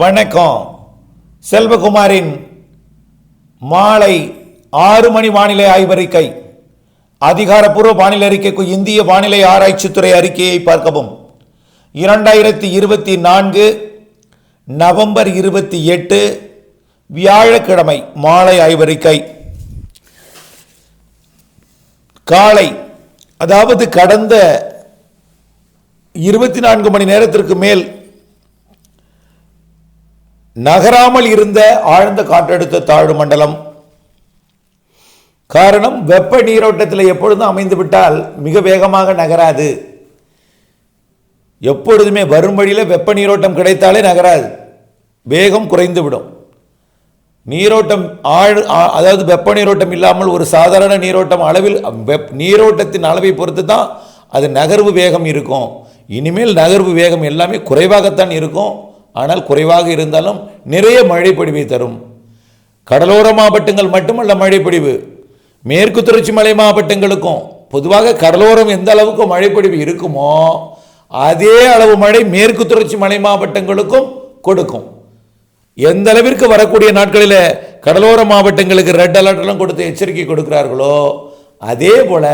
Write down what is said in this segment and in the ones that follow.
வணக்கம். செல்வகுமாரின் மாலை ஆறு மணி வானிலை ஆய்வறிக்கை. அதிகாரப்பூர்வ வானிலை அறிக்கைக்கு இந்திய வானிலை ஆராய்ச்சித்துறை அறிக்கையை பார்க்கவும். இரண்டாயிரத்தி இருபத்தி நான்கு நவம்பர் இருபத்தி எட்டு வியாழக்கிழமை மாலை ஆய்வறிக்கை. காலை அதாவது கடந்த இருபத்தி நான்கு மணி நேரத்திற்கு மேல் நகராமல் இருந்த ஆழ்ந்த காற்றழுத்த தாழ்வு மண்டலம். காரணம் வெப்ப நீரோட்டத்தில் எப்பொழுதும் அமைந்துவிட்டால் மிக வேகமாக நகராது. எப்பொழுதுமே வரும் வழியில் வெப்ப நீரோட்டம் கிடைத்தாலே நகராது. வேகம் குறைந்துவிடும் நீரோட்டம் ஆழ் அதாவது வெப்ப நீரோட்டம் இல்லாமல் ஒரு சாதாரண நீரோட்டம் அளவில் வெப் நீரோட்டத்தின் அளவை பொறுத்து தான் அது நகர்வு வேகம் இருக்கும். இனிமேல் நகர்வு வேகம் எல்லாமே குறைவாகத்தான் இருக்கும். ஆனால் குறைவாக இருந்தாலும் நிறைய மழைப்பொழிவை தரும். கடலோர மாவட்டங்கள் மட்டுமல்ல மழைப்பொழிவு. மேற்கு தொடர்ச்சி மலை மாவட்டங்களுக்கும் பொதுவாக கடலோரம் எந்த அளவுக்கு மழைப்பொழிவு இருக்குமோ அதே அளவு மழை மேற்கு தொடர்ச்சி மலை மாவட்டங்களுக்கும் கொடுக்கும். எந்த அளவிற்கு வரக்கூடிய நாட்களில் கடலோர மாவட்டங்களுக்கு ரெட் அலர்ட்லாம் கொடுத்து எச்சரிக்கை கொடுக்கிறார்களோ அதே போல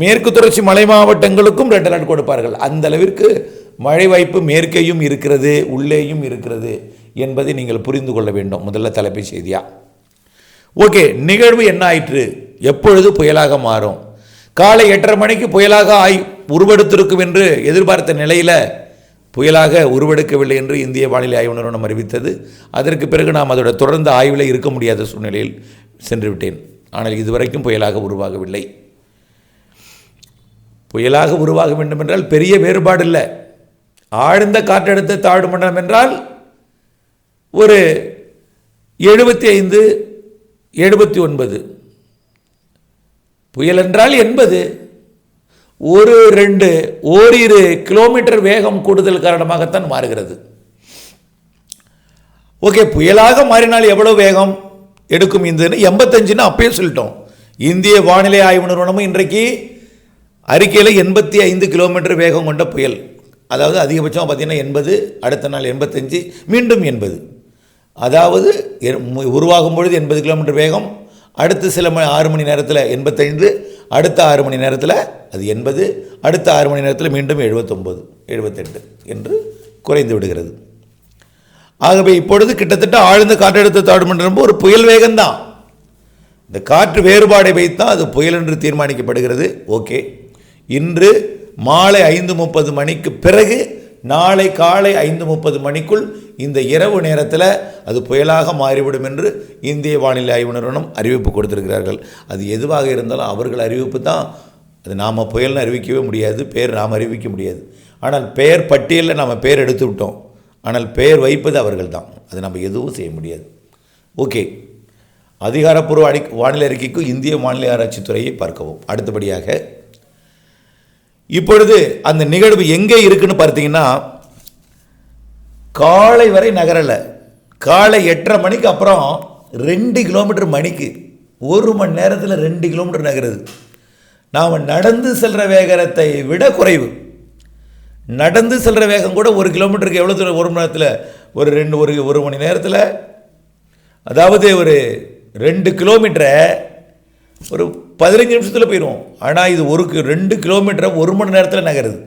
மேற்கு தொடர்ச்சி மலை மாவட்டங்களுக்கும் ரெட் அலர்ட் கொடுப்பார்கள். அந்த அளவிற்கு மழை வாய்ப்பு மேற்கேயும் இருக்கிறது உள்ளேயும் இருக்கிறது என்பதை நீங்கள் புரிந்து கொள்ள வேண்டும். முதல்ல தலைப்பு செய்தியா? ஓகே நிகழ்வு என்ன ஆயிற்று? எப்பொழுது புயலாக மாறும்? காலை எட்டரை மணிக்கு புயலாக ஆய் உருவெடுத்திருக்கும் என்று எதிர்பார்த்த நிலையில் புயலாக உருவெடுக்கவில்லை என்று இந்திய வானிலை ஆய்வு நிறுவனம் அறிவித்தது. அதற்கு பிறகு நாம் அதோட தொடர்ந்து ஆய்வில் இருக்க முடியாத சூழ்நிலையில் சென்று விட்டேன் ஆனால் இதுவரைக்கும் புயலாக உருவாகவில்லை. புயலாக உருவாக வேண்டும் என்றால் பெரிய வேறுபாடு இல்லை ஆழ்ந்த காற்றழுத்த தாழ்வு மண்டலம் என்றால் ஒரு எழுபத்தி ஐந்து எழுபத்தி ஒன்பது புயல் என்றால் எண்பது. ஒரு ரெண்டு ஓரிரு கிலோமீட்டர் வேகம் கூடுதல் காரணமாகத்தான் மாறுகிறது. ஓகே புயலாக மாறினால் எவ்வளோ வேகம் எடுக்கும் இந்த எண்பத்தஞ்சுன்னு அப்பயே சொல்லிட்டோம். இந்திய வானிலை ஆய்வு நிறுவனமும் இன்றைக்கு அறிக்கையில் எண்பத்தி ஐந்து கிலோமீட்டர் வேகம் கொண்ட புயல். அதாவது அதிகபட்சம் பார்த்தீங்கன்னா எண்பது அடுத்த நாள் எண்பத்தஞ்சு மீண்டும் எண்பது. அதாவது மு- உருவாகும் பொழுது எண்பது கிலோமீட்டர் வேகம் அடுத்த சில மணி ஆறு மணி நேரத்தில் எண்பத்தைந்து அடுத்த ஆறு மணி நேரத்தில் அது எண்பது அடுத்த ஆறு மணி நேரத்தில் மீண்டும் எழுபத்தொம்பது எழுபத்தெட்டு என்று குறைந்து விடுகிறது. ஆகவே இப்பொழுது கிட்டத்தட்ட ஆழ்ந்த காற்றழுத்த தாழ்வு மண்டலம் ஒரு புயல் வேகம்தான். இந்த காற்று வேறுபாடை வைத்தான் அது புயல் என்று தீர்மானிக்கப்படுகிறது. ஓகே. இன்று மாலை ஐந்து முப்பது மணிக்கு பிறகு நாளை காலை ஐந்து முப்பது மணிக்குள் இந்த இரவு நேரத்தில் அது புயலாக மாறிவிடும் என்று இந்திய வானிலை ஆய்வு நிறுவனம் அறிவிப்பு கொடுத்திருக்கிறார்கள். அது எதுவாக இருந்தாலும் அவர்கள் அறிவிப்பு தான். அது நாம் புயல்னு அறிவிக்கவே முடியாது பேர் நாம் அறிவிக்க முடியாது. ஆனால் பெயர் பட்டியலில் நாம் பேர் எடுத்து விட்டோம். ஆனால் பெயர் வைப்பது அவர்கள் தான். அது நம்ம எதுவும் செய்ய முடியாது. ஓகே. அதிகாரப்பூர்வ அடி வானிலை அறிக்கைக்கு இந்திய வானிலை ஆராய்ச்சித் துறையை பார்க்கவும். அடுத்தபடியாக இப்பொழுது அந்த நிகழ்வு எங்கே இருக்குன்னு பார்த்தீங்கன்னா காலை வரை நகரலை. காலை எட்டரை மணிக்கு அப்புறம் ரெண்டு கிலோமீட்டர் மணிக்கு ஒரு மணி நேரத்தில் ரெண்டு கிலோமீட்டர் நகருது. நாம் நடந்து செல்கிற வேகத்தை விட குறைவு. நடந்து செல்கிற வேகம் கூட ஒரு கிலோமீட்டருக்கு எவ்வளோ தூரம்? ஒரு மணி நேரத்தில் ஒரு ரெண்டு ஒரு ஒரு மணி நேரத்தில் அதாவது ஒரு ரெண்டு கிலோமீட்டரை ஒரு பதினஞ்சு நிமிஷத்தில் போயிடுவோம் ஆனால் இது ஒரு ரெண்டு கிலோமீட்டரை ஒரு மணி நேரத்தில் நகருது.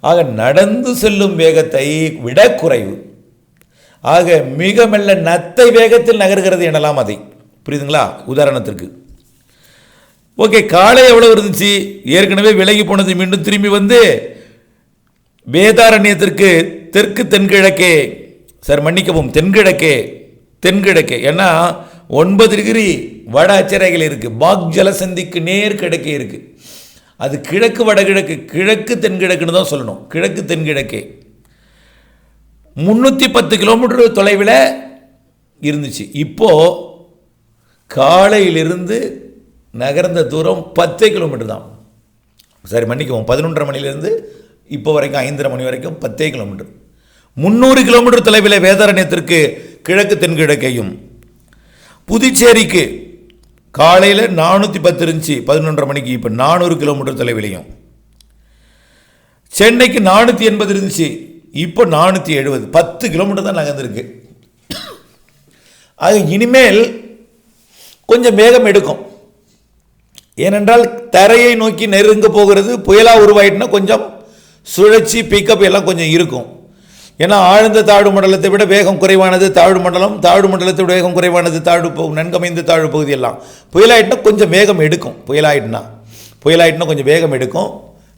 ஆக நடந்து செல்லும் வேகத்தை விட குறைவு. ஆக மிக மெல்ல நத்தை வேகத்தில் நகர்கிறது எனலாம் அதை. புரியுதுங்களா? உதாரணத்திற்கு. ஓகே காலை எவ்வளோ இருந்துச்சு? ஏற்கனவே விலகி போனது மீண்டும் திரும்பி வந்து வேதாரண்யத்திற்கு தெற்கு தென்கிழக்கே. சார் மன்னிக்கவும் தென்கிழக்கே தென்கிழக்கே. ஏன்னா ஒன்பது டிகிரி வட அச்சரேகையில் இருக்குது பாக் ஜலசந்திக்கு நேர் கிழக்கே இருக்குது அது கிழக்கு வடகிழக்கு கிழக்கு தென்கிழக்குன்னு தான் சொல்லணும். கிழக்கு தென்கிழக்கே முந்நூற்றி பத்து கிலோமீட்டர் தொலைவில் இருந்துச்சு. இப்போது காலையிலிருந்து நகர்ந்த தூரம் பத்தே கிலோமீட்டர் தான். சரி மன்னிக்கவும் பதினொன்றரை மணிலேருந்து இப்போ வரைக்கும் ஐந்தரை மணி வரைக்கும் பத்தே கிலோமீட்டர். முந்நூறு கிலோமீட்டர் தொலைவில் வேதாரண்யத்திற்கு கிழக்கு தென்கிழக்கையும் புதுச்சேரிக்கு காலையில் நானூற்றி பத்து இருந்துச்சு பதினொன்றரை மணிக்கு. இப்போ நானூறு கிலோமீட்டர் தொலைவிலையும் சென்னைக்கு நானூற்றி எண்பது இருந்துச்சு இப்போ நானூற்றி எழுபது. பத்து கிலோமீட்டர் தான் நகர்ந்துருக்கு. அது இனிமேல் கொஞ்சம் வேகம் எடுக்கும். ஏனென்றால் தரையை நோக்கி நெருங்க போகிறது புயலாக உருவாயிட்டுனா கொஞ்சம் சுழற்சி பிக்கப் எல்லாம் கொஞ்சம் இருக்கும். ஏன்னா ஆழ்ந்த தாழ்வு மண்டலத்தை விட வேகம் குறைவானது தாழ்வு மண்டலம் தாழ்வு மண்டலத்தை விட வேகம் குறைவானது தாழ்வு பகு நன்கமைந்த தாழ்வு பகுதி எல்லாம் புயலாயிட்டுனா கொஞ்சம் வேகம் எடுக்கும். புயலாயிட்டுனா. புயலாயிட்டுனா கொஞ்சம் வேகம் எடுக்கும்.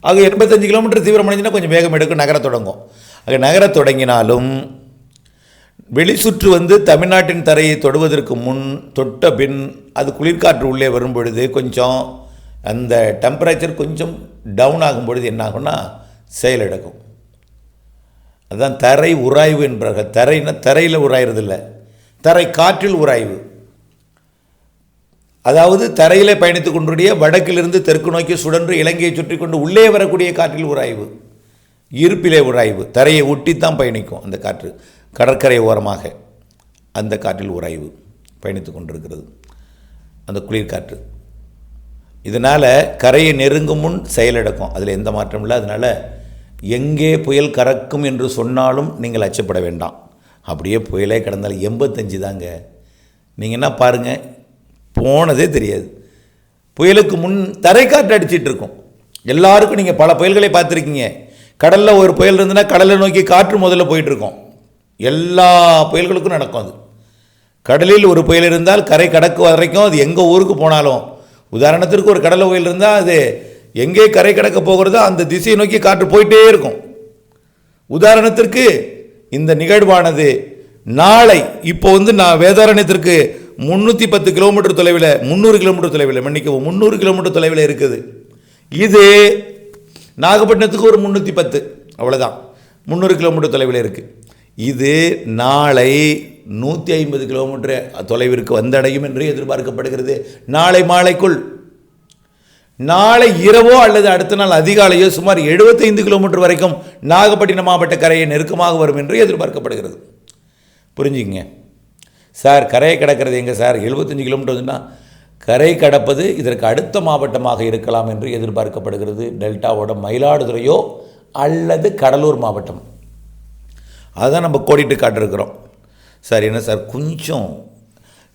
ஆக எண்பத்தஞ்சு கிலோமீட்டர் தீவிரமடைஞ்சுன்னா கொஞ்சம் வேகம் எடுக்கும் நகர தொடங்கும். ஆக நகர தொடங்கினாலும் வெளிச்சுற்று வந்து தமிழ்நாட்டின் தரையை தொடுவதற்கு முன் தொட்ட பின் அது குளிர்காற்று உள்ளே வரும் பொழுது கொஞ்சம் அந்த டெம்பரேச்சர் கொஞ்சம் டவுன் ஆகும் பொழுது என்ன ஆகும்னா செயலிழக்கும் அதுதான் தரை உராய்வு என்பார்கள் தரைன்னா தரையில் உராயிறதில்ல. தரை காற்றில் உராய்வு. அதாவது தரையில் பயணித்துக் கொண்டுடைய வடக்கிலிருந்து தெற்கு நோக்கி சுழன்று இலங்கையை சுற்றி கொண்டு உள்ளே வரக்கூடிய காற்றில் உராய்வு. இருப்பிலே உராய்வு. தரையை ஒட்டித்தான் பயணிக்கும் அந்த காற்று. கடற்கரை ஓரமாக அந்த காற்றில் உராய்வு பயணித்துக் கொண்டிருக்கிறது. அந்த குளிர்காற்று இதனால் கரையை நெருங்கும் முன் செயலிழக்கும் அதில் எந்த மாற்றமும் இல்லை. அதனால் எங்கே புயல் கறக்கும் என்று சொன்னாலும் நீங்கள் அச்சப்பட வேண்டாம். அப்படியே புயலே கிடந்தால் எண்பத்தஞ்சு தாங்க. நீங்கள் என்ன பாருங்கள் போனதே தெரியாது. புயலுக்கு முன் தரைக்காற்று அடிச்சிட்டு இருக்கும். எல்லாருக்கும் நீங்கள் பல புயல்களை பார்த்துருக்கீங்க. கடலில் ஒரு புயல் இருந்ததுன்னா கடலை நோக்கி காற்று முதல்ல போயிட்டுருக்கோம் எல்லா புயல்களுக்கும் நடக்கும் அது. கடலில் ஒரு புயல் இருந்தால் கரை கடக்கு வரைக்கும் அது எங்கள் ஊருக்கு போனாலும். உதாரணத்திற்கு ஒரு கடலை புயல் இருந்தால் அது எங்கே கரை கடக்க போகிறதோ அந்த திசையை நோக்கி காற்று போயிட்டே இருக்கும். உதாரணத்திற்கு இந்த நிகழ்வானது நாளை இப்போ வந்து நான் வேதாரண்யத்திற்கு முந்நூற்றி பத்து கிலோமீட்டர் தொலைவில் முந்நூறு கிலோமீட்டர் தொலைவில் மன்னிக்கவும் முந்நூறு கிலோமீட்டர் தொலைவில் இருக்குது. இது நாகப்பட்டினத்துக்கு ஒரு முந்நூற்றி பத்து அவ்வளோதான் முந்நூறு கிலோமீட்டர் தொலைவில் இருக்குது இது நாளை நூற்றி ஐம்பது கிலோமீட்டர் தொலைவிற்கு வந்தடையும் என்று எதிர்பார்க்கப்படுகிறது. நாளை மாலைக்குள் நாளை இரவோ அல்லது அடுத்த நாள் அதிகாலையோ சுமார் 75 கிலோமீட்டர் வரைக்கும் நாகப்பட்டினம் மாவட்ட கரையை நெருக்கமாக வரும் என்று எதிர்பார்க்கப்படுகிறது. புரிஞ்சுங்க சார் கரையை கடக்கிறது எங்கே சார்? 75 கிலோமீட்டர் வந்துன்னா கரை கடப்பது இதற்கு அடுத்த மாவட்டமாக இருக்கலாம் என்று எதிர்பார்க்கப்படுகிறது. டெல்டாவோட மயிலாடுதுறையோ அல்லது கடலூர் மாவட்டம். அதுதான் நம்ம கோடிட்டு காட்டிருக்கிறோம் சார் என்ன சார்? கொஞ்சம்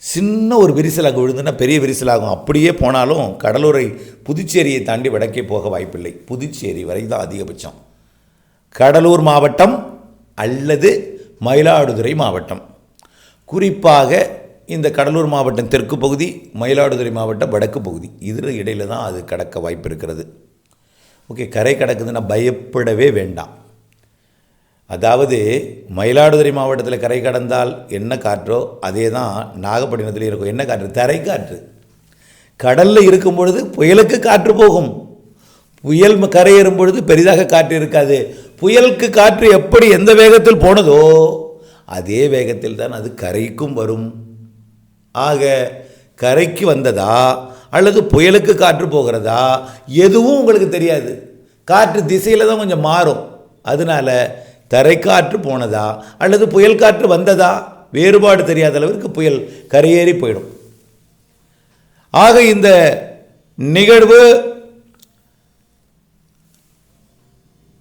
சின்ன ஒரு விரிசல் அங்கே விழுந்துன்னா பெரிய விரிசலாகும் அப்படியே போனாலும் கடலூரை புதுச்சேரியை தாண்டி வடக்கே போக வாய்ப்பில்லை. புதுச்சேரி வரை தான் அதிகபட்சம். கடலூர் மாவட்டம் அல்லது மயிலாடுதுறை மாவட்டம். குறிப்பாக இந்த கடலூர் மாவட்டம் தெற்கு பகுதி மயிலாடுதுறை மாவட்டம் வடக்கு பகுதி. இதில் இடையில தான் அது கடக்க வாய்ப்பு இருக்கிறது. ஓகே கரை கடக்குதுன்னா பயப்படவே வேண்டாம். அதாவது மயிலாடுதுறை மாவட்டத்தில் கரை கடந்தால் என்ன காற்றோ அதே தான் நாகப்பட்டினத்தில் இருக்கும். என்ன காற்று? தரை காற்று கடலில் இருக்கும் பொழுது புயலுக்கு காற்று போகும். புயல் கரையேறும் பொழுது பெரிதாக காற்று இருக்காது. புயலுக்கு காற்று எப்படி எந்த வேகத்தில் போனதோ அதே வேகத்தில் தான் அது கரைக்கும் வரும். ஆக கரைக்கு வந்ததா அல்லது புயலுக்கு காற்று போகிறதா எதுவும் உங்களுக்கு தெரியாது. காற்று திசையில் தான் கொஞ்சம் மாறும். அதனால தரைக்காற்று போனதா அல்லது புயல் காற்று வந்ததா? வேறுபாடு தெரியாத அளவிற்கு புயல் கரையேறி போயிடும். ஆக இந்த நிகழ்வு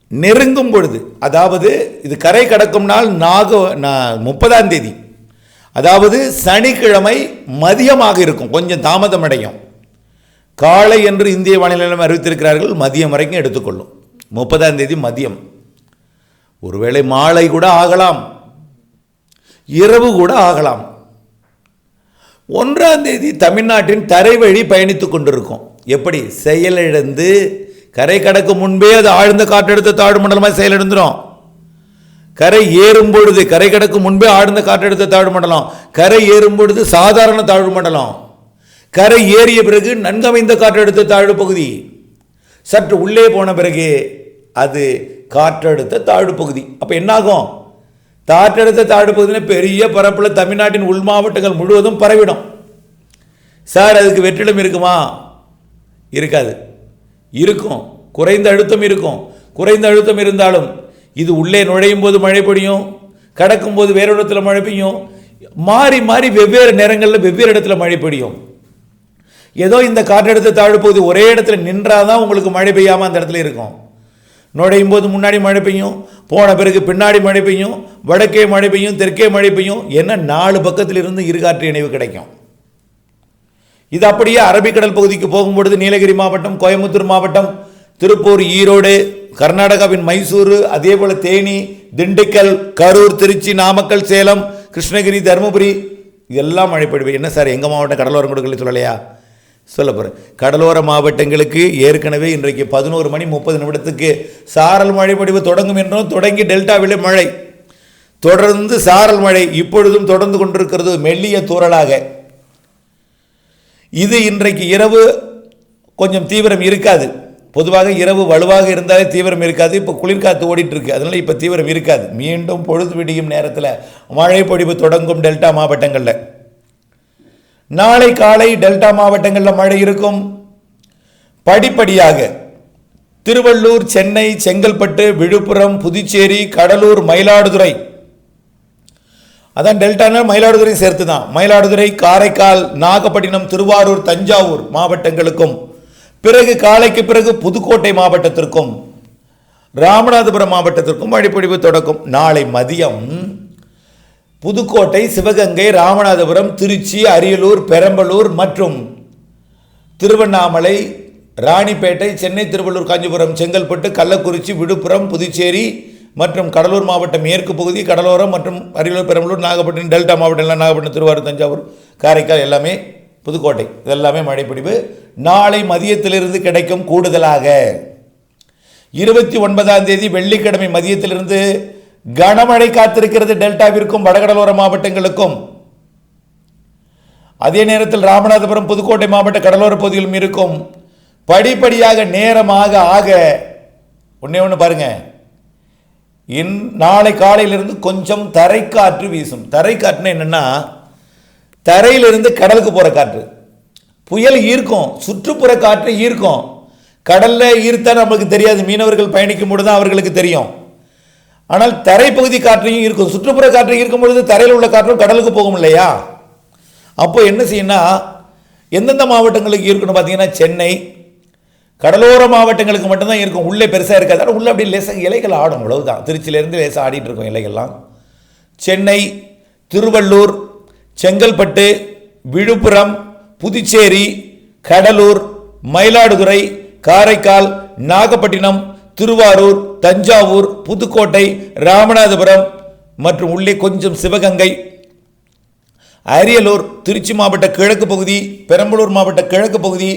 நெருங்கும் பொழுது அதாவது இது கரை கடக்கும் நாள் நாக நா- முப்பதாம் தேதி. அதாவது சனிக்கிழமை மதியமாக இருக்கும் கொஞ்சம் தாமதம் அடையும். காலை என்று இந்திய வானிலை நிலையம் அறிவித்திருக்கிறார்கள் மதியம் வரைக்கும் எடுத்துக்கொள்ளும். முப்பதாம் தேதி மதியம். ஒருவேளை மாலை கூட ஆகலாம் இரவு கூட ஆகலாம். ஒன்றாம் தேதி தமிழ்நாட்டின் தரைவழி பயணித்துக் கொண்டிருக்கும். எப்படி? செயலிழந்து கரை கடக்கு முன்பே அது ஆழ்ந்த காற்றழுத்த தாழ்வு மண்டலமாக செயலிழந்துடும் கரை ஏறும் பொழுது கரை கடக்கு முன்பே ஆழ்ந்த காற்றழுத்த தாழ்வு மண்டலம் கரை ஏறும் பொழுது சாதாரண தாழ்வு மண்டலம். கரை ஏறிய பிறகு நன்கமைந்த காற்றழுத்த தாழ்வு பகுதி. சற்று உள்ளே போன பிறகு அது காற்றழுத்த தாழ்வு பகுதி அப்போ என்னாகும்? காற்றழுத்த தாழ்வு பகுதினா பெரிய பரப்பில் தமிழ்நாட்டின் உள் மாவட்டங்கள் முழுவதும் பரவிடும். சார் அதுக்கு வெற்றிடம் இருக்குமா? இருக்காது. இருக்கும். குறைந்த அழுத்தம் இருக்கும். குறைந்த அழுத்தம் இருந்தாலும் இது உள்ளே நுழையும் போது மழை பொழியும். கடக்கும் போது வேறு இடத்துல மழை பெய்யும். மாறி மாறி வெவ்வேறு நேரங்களில் வெவ்வேறு இடத்துல மழை பெய்யும் ஏதோ இந்த காற்றழுத்த தாழ்வு பகுதி ஒரே இடத்துல நின்றாதான் உங்களுக்கு மழை பெய்யாமல் அந்த இடத்துல இருக்கும். நுழையும் போது முன்னாடி மழை பெய்யும் போன பிறகு பின்னாடி மழை பெய்யும் வடக்கே மழை பெய்யும் தெற்கே மழை பெய்யும் என்ன நாலு பக்கத்தில் இருந்து இருகாற்று இணைவு கிடைக்கும். இது அப்படியே அரபிக்கடல் பகுதிக்கு போகும்பொழுது நீலகிரி மாவட்டம் கோயம்புத்தூர் மாவட்டம் திருப்பூர் ஈரோடு கர்நாடகாவின் மைசூரு அதே போல் தேனி திண்டுக்கல் கரூர் திருச்சி நாமக்கல் சேலம் கிருஷ்ணகிரி தருமபுரி இதெல்லாம் மழை பொழிவு என்ன சார் எங்கள் மாவட்டம் கடலோரம் கொடுக்கல சொல்லலையா? சொல்ல போகிறேன் கடலோர மாவட்டங்களுக்கு ஏற்கனவே இன்றைக்கு பதினோரு மணி முப்பது நிமிடத்துக்கு சாரல் மழைப்பொடிவு தொடங்கும் என்றும் தொடங்கி டெல்டாவிலே மழை. தொடர்ந்து சாரல் மழை இப்பொழுதும் தொடர்ந்து கொண்டிருக்கிறது மெல்லிய தூறலாக. இது இன்றைக்கு இரவு கொஞ்சம் தீவிரம் இருக்காது. பொதுவாக இரவு வலுவாக இருந்தாலே தீவிரம் இருக்காது. இப்போ குளிர்காத்து ஓடிட்டு இருக்கு அதனால இப்போ தீவிரம் இருக்காது. மீண்டும் பொழுது விடியும் நேரத்தில் மழை பொழிவு தொடங்கும் டெல்டா மாவட்டங்களில். நாளை காலை டெல்டா மாவட்டங்களில் மழை இருக்கும். படிப்படியாக திருவள்ளூர் சென்னை செங்கல்பட்டு விழுப்புரம் புதுச்சேரி கடலூர் மயிலாடுதுறை. அதான் டெல்டானா மயிலாடுதுறை சேர்த்து தான் மயிலாடுதுறை காரைக்கால் நாகப்பட்டினம் திருவாரூர் தஞ்சாவூர் மாவட்டங்களுக்கும். பிறகு காலைக்கு பிறகு புதுக்கோட்டை மாவட்டத்திற்கும். ராமநாதபுரம் மாவட்டத்திற்கும் மழைப்பொழிவு தொடக்கும். நாளை மதியம் புதுக்கோட்டை சிவகங்கை ராமநாதபுரம் திருச்சி அரியலூர் பெரம்பலூர் மற்றும் திருவண்ணாமலை ராணிப்பேட்டை சென்னை திருவள்ளூர் காஞ்சிபுரம் செங்கல்பட்டு கள்ளக்குறிச்சி விழுப்புரம் புதுச்சேரி மற்றும் கடலூர் மாவட்டம் மேற்கு பகுதி கடலோரம் மற்றும் அரியலூர் பெரம்பலூர் நாகப்பட்டினம் டெல்டா மாவட்டம் எல்லாம் நாகப்பட்டினம் திருவாரூர் தஞ்சாவூர் காரைக்கால் எல்லாமே புதுக்கோட்டை. இதெல்லாமே மழைப்பிடிவு நாளை மதியத்திலிருந்து கிடைக்கும் கூடுதலாக இருபத்தி ஒன்பதாம் தேதி வெள்ளிக்கிழமை மதியத்திலிருந்து கனமழை காத்திருக்கிறது டெல்டாவிற்கும் வடகடலோர மாவட்டங்களுக்கும். அதே நேரத்தில் ராமநாதபுரம் புதுக்கோட்டை மாவட்ட கடலோர பகுதியிலும் இருக்கும். படிப்படியாக நேரமாக ஆக ஒன்றே ஒன்று பாருங்க. இன் நாளை காலையிலிருந்து கொஞ்சம் தரைக்காற்று வீசும். தரைக்காற்றுனா என்னென்னா தரையிலிருந்து கடலுக்கு போகிற காற்று. புயல் ஈர்க்கும் சுற்றுப்புற காற்று ஈர்க்கும். கடலில் ஈர்த்தா நம்மளுக்கு தெரியாது. மீனவர்கள் பயணிக்கும் பொழுது தான் அவர்களுக்கு தெரியும். ஆனால் தரைப்பகுதி காற்றையும் இருக்கும். சுற்றுப்புற காற்று இருக்கும் பொழுது தரையில் உள்ள காற்றும் கடலுக்கு போகும் இல்லையா? அப்போ என்ன செய்யணும்னா எந்தெந்த மாவட்டங்களுக்கு இருக்கணும் பார்த்தீங்கன்னா சென்னை கடலோர மாவட்டங்களுக்கு மட்டும்தான் இருக்கும். உள்ளே பெருசாக இருக்காது. ஆனால் உள்ளே அப்படியே லேசாக இலைகள் ஆடும் அவ்வளவுதான். திருச்சியிலேருந்து லேசாக ஆடிட்டு இருக்கும் இலைகள்லாம். சென்னை திருவள்ளூர் செங்கல்பட்டு விழுப்புரம் புதுச்சேரி கடலூர் மயிலாடுதுறை காரைக்கால் நாகப்பட்டினம் திருவாரூர் தஞ்சாவூர் புதுக்கோட்டை ராமநாதபுரம் மற்றும் உள்ளே கொஞ்சம் சிவகங்கை அரியலூர் திருச்சி மாவட்ட கிழக்கு பகுதி பெரம்பலூர் மாவட்ட கிழக்கு பகுதி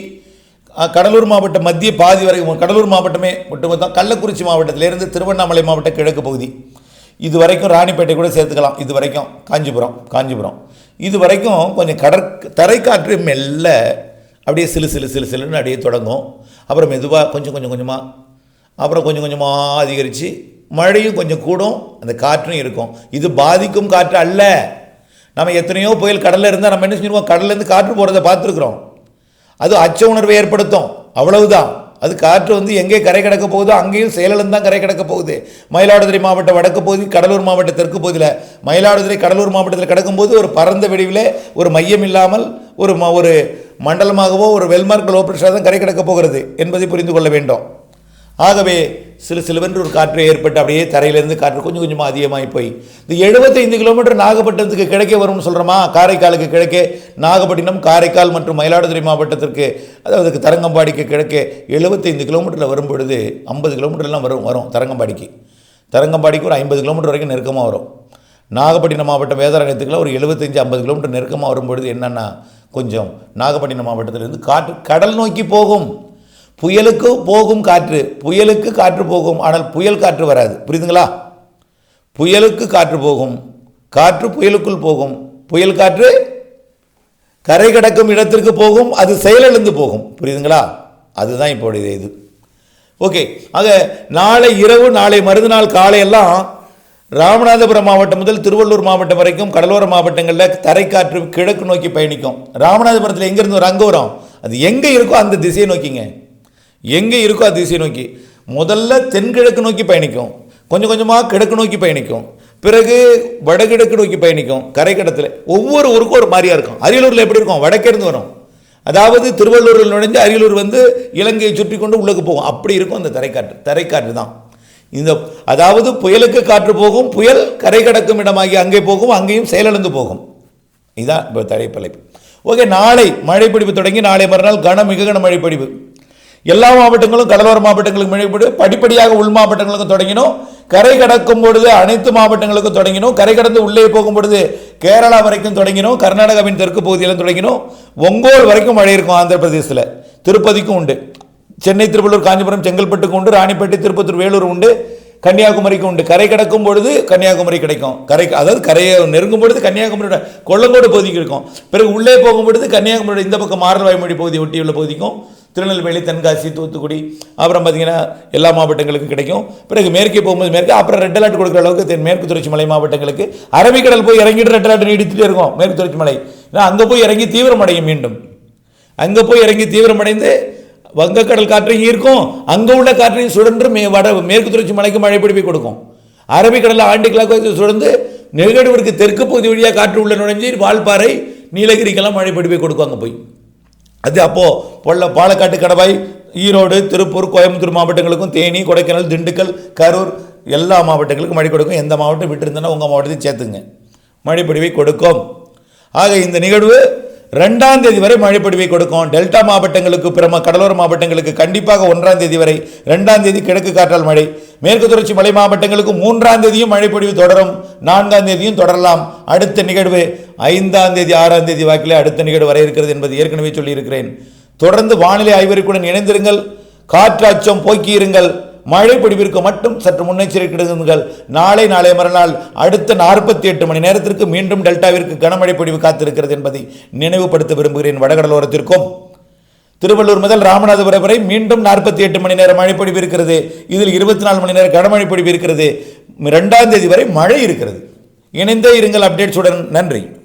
கடலூர் மாவட்ட மத்திய பாதி வரை கடலூர் மாவட்டமே மட்டும்தான் கள்ளக்குறிச்சி மாவட்டத்திலேருந்து திருவண்ணாமலை மாவட்ட கிழக்கு பகுதி. இது வரைக்கும் ராணிப்பேட்டை கூட சேர்த்துக்கலாம். இது வரைக்கும் காஞ்சிபுரம் காஞ்சிபுரம். இது வரைக்கும் கொஞ்சம் கடற் தரைக்காற்று மெல்ல அப்படியே சிலு சிலு சிலு சிலுன்னு அப்படியே தொடங்கும். அப்புறம் மெதுவாக கொஞ்சம் கொஞ்சம் கொஞ்சமாக அப்புறம் கொஞ்சம் கொஞ்சமாக அதிகரித்து மழையும் கொஞ்சம் கூடும் அந்த காற்றும் இருக்கும். இது பாதிக்கும் காற்று அல்ல. நம்ம எத்தனையோ புயல் கடலில் இருந்தால் நம்ம என்ன செஞ்சுருவோம்? கடல்லேருந்து காற்று போகிறத பார்த்துருக்குறோம். அது அச்ச உணர்வை ஏற்படுத்தும். அவ்வளவுதான். அது காற்று வந்து எங்கே கரை கிடக்க போகுதோ அங்கேயும் சேலம் தான் கரை கிடக்க போகுது. மயிலாடுதுறை மாவட்ட வடக்கு பகுதி கடலூர் மாவட்ட தெற்கு பகுதியில். மயிலாடுதுறை கடலூர் மாவட்டத்தில் கிடக்கும்போது ஒரு பரந்த வெடிவில் ஒரு மையம் இல்லாமல் ஒரு ஒரு மண்டலமாகவோ ஒரு வெல்மார்க் லோ தான் கரை கடக்க போகிறது என்பதை புரிந்து கொள்ள வேண்டும். ஆகவே சில சிலவென்று ஒரு காற்று ஏற்பட்டு அப்படியே தரையிலிருந்து காற்று கொஞ்சம் கொஞ்சமாக அதிகமாகி போய் இந்த 75 கிலோமீட்டர் நாகப்பட்டினத்துக்கு கிழக்கே வரும்னு சொல்கிறோமா காரைக்காலுக்கு கிழக்கே நாகப்பட்டினம் காரைக்கால் மற்றும் மயிலாடுதுறை மாவட்டத்திற்கு அதாவது தரங்கம்பாடிக்கு கிழக்கே 75 கிலோமீட்டரில் வரும் பொழுது ஐம்பது கிலோமீட்டர்லாம் வரும் வரும் தரங்கம்பாடிக்கு. தரங்கம்பாடிக்கு ஒரு ஐம்பது கிலோமீட்டர் வரைக்கும் நெருக்கமாக வரும். நாகப்பட்டினம் மாவட்டம் வேதாரண்யத்துக்குலாம் ஒரு 75 ஐம்பது கிலோமீட்டர் நெருக்கமாக வரும்பொழுது என்னென்னா கொஞ்சம் நாகப்பட்டினம் மாவட்டத்திலிருந்து காற்று கடல் நோக்கி போகும். புயலுக்கு போகும் காற்று புயலுக்கு காற்று போகும் ஆனால் புயல் காற்று வராது. புரியுதுங்களா? புயலுக்கு காற்று போகும் காற்று புயலுக்குள் போகும். புயல் காற்று கரை கடக்கும் இடத்திற்கு போகும் அது செயலிழந்து போகும். புரியுதுங்களா? அதுதான் இப்போடைய இது. ஓகே. ஆக நாளை இரவு நாளை மறுநாள் காலையெல்லாம் ராமநாதபுரம் மாவட்டம் முதல் திருவள்ளூர் மாவட்டம் வரைக்கும் கடலோர மாவட்டங்களில் தரைக்காற்று கிழக்கு நோக்கி பயணிக்கும். ராமநாதபுரத்தில் எங்கேருந்து ஒரு அங்கே வரும் அது எங்கே இருக்கோ அந்த திசையை நோக்கிங்க. எங்கே இருக்கோ அந்த நோக்கி. முதல்ல தென்கிழக்கு நோக்கி பயணிக்கும். கொஞ்சம் கொஞ்சமாக கிழக்கு நோக்கி பயணிக்கும். பிறகு வடகிழக்கு நோக்கி பயணிக்கும். கரைக்கடத்தில் ஒவ்வொரு ஊருக்கும் ஒரு மாதிரியாக இருக்கும். அரியலூரில் எப்படி இருக்கும்? வடக்கேருந்து வரும். அதாவது திருவள்ளூரில் நுழைஞ்சு அரியலூர் வந்து இலங்கையை சுற்றி கொண்டு உள்ளுக்கு போகும். அப்படி இருக்கும் அந்த தரைக்காற்று. தரைக்காற்று தான். இந்த அதாவது புயலுக்கு காற்று போகும். புயல் கரை கடக்கும் இடமாகி அங்கே போகும். அங்கேயும் செயலிழந்து போகும். இதுதான் இப்போ தலைப்பலைப்பு ஓகே நாளை மழைப்பிடிப்பு தொடங்கி நாளை மறுநாள் கன மிக கன மழைப்பிடிப்பு எல்லா மாவட்டங்களும் கடலோர மாவட்டங்களுக்கு மழைப்பிடிப்பு படிப்படியாக உள் மாவட்டங்களுக்கும் தொடங்கினோம். கரை கடக்கும் பொழுது அனைத்து மாவட்டங்களுக்கும் தொடங்கினோம். கரை கடந்து உள்ளே போகும் பொழுது கேரளா வரைக்கும் தொடங்கினோம். கர்நாடகாவின் தெற்கு பகுதியிலும் தொடங்கினோம். ஒங்கோல் வரைக்கும் மழை இருக்கும் ஆந்திர பிரதேசத்தில் திருப்பதிக்கும் உண்டு. சென்னை திருவள்ளூர் காஞ்சிபுரம் செங்கல்பட்டுக்கு உண்டு. ராணிப்பேட்டை திருப்பத்தூர் வேலூர் உண்டு. கன்னியாகுமரிக்கு உண்டு. கரை கடக்கும் பொழுது கன்னியாகுமரி கிடைக்கும். கரை அதாவது கரையை நெருங்கும் பொழுது கன்னியாகுமரியோட கொள்ளங்கோடு பகுதிக்கு இருக்கும். பிறகு உள்ளே போகும் பொழுது கன்னியாகுமரியோட இந்த பக்கம் மாரல்வாய்மொழி பகுதி ஒட்டியுள்ள பகுதிக்கும். திருநெல்வேலி தென்காசி தூத்துக்குடி அப்புறம் பார்த்தீங்கன்னா எல்லா மாவட்டங்களுக்கும் கிடைக்கும். பிறகு மேற்கே போகும்போது மேற்கு அப்புறம் ரெட் அலர்ட் கொடுக்குற அளவுக்கு தென் மேற்கு தொடர்ச்சி மலை மாவட்டங்களுக்கு அரபிக்கடல் போய் இறங்கிட்டு ரெட் அலர்ட் நீடித்துட்டே இருக்கும் மேற்கு தொடர்ச்சி மலை. ஏன்னா அங்கே போய் இறங்கி தீவிரமடையும் மீண்டும். அங்கே போய் இறங்கி தீவிரமடைந்து வங்கக்கடல் காற்றையும் ஈர்க்கும். அங்கே உள்ள காற்றையும் சுழன்று மே வட மேற்கு தொடர்ச்சி மலைக்கு மழை பிடிப்பி கொடுக்கும். அரபிக்கடலில் ஆண்டி கிழக்கு சுழந்து நெல்கடுவிற்கு தெற்கு பகுதி வழியாக காற்று உள்ள நுழைஞ்சி வால்பாறை நீலகிரிக்கெல்லாம் மழை பிடிப்பி கொடுக்கும் அங்கே போய். அது அப்போது பொள்ள பாலக்காட்டு கடவாய் ஈரோடு திருப்பூர் கோயம்புத்தூர் மாவட்டங்களுக்கும் தேனி கொடைக்கானல் திண்டுக்கல் கரூர் எல்லா மாவட்டங்களுக்கும் மழை கொடுக்கும். எந்த மாவட்டம் விட்டுருந்தனா உங்கள் மாவட்டத்தையும் சேர்த்துங்க. மழைப்பொழிவை கொடுக்கும். ஆக இந்த நிகழ்வு ரெண்டாம் தேதி வரை மழைப்பொழிவை கொடுக்கும். டெல்டா மாவட்டங்களுக்கு பிற கடலோர மாவட்டங்களுக்கு கண்டிப்பாக ஒன்றாம் தேதி வரை ரெண்டாம் தேதி கிழக்கு காற்றால் மழை. மேற்கு தொடர்ச்சி மலை மாவட்டங்களுக்கு மூன்றாம் தேதியும் மழைப்பொழிவு தொடரும். நான்காம் தேதியும் தொடரலாம். அடுத்த நிகழ்வு ஐந்தாம் தேதி ஆறாம் தேதி வாக்கிலே அடுத்த நிகழ்வு வர இருக்கிறது என்பது ஏற்கனவே சொல்லியிருக்கிறேன். தொடர்ந்து வானிலை ஆய்வறிக்குடன் இணைந்திருங்கள். காற்று அச்சம் போக்கியிருங்கள். மழை பிடிப்பிற்கு மட்டும் சற்று முன்னெச்சரிக்கையிடுங்கள் நாளை நாளை மறுநாள் அடுத்த நாற்பத்தி எட்டு மணி நேரத்திற்கு மீண்டும் டெல்டாவிற்கு கனமழை பொழிவு காத்திருக்கிறது என்பதை நினைவுபடுத்த விரும்புகிறேன் வடகடலோரத்திற்கும். திருவள்ளூர் முதல் ராமநாதபுரம் வரை மீண்டும் நாற்பத்தி எட்டு மணி நேரம் மழை பொழிவு இருக்கிறது. இதில் இருபத்தி நாலு மணி நேரம் கனமழை பொழிவு இருக்கிறது. ரெண்டாம் தேதி வரை மழை இருக்கிறது. இணைந்தே இருங்கள் அப்டேட்ஸுடன். நன்றி.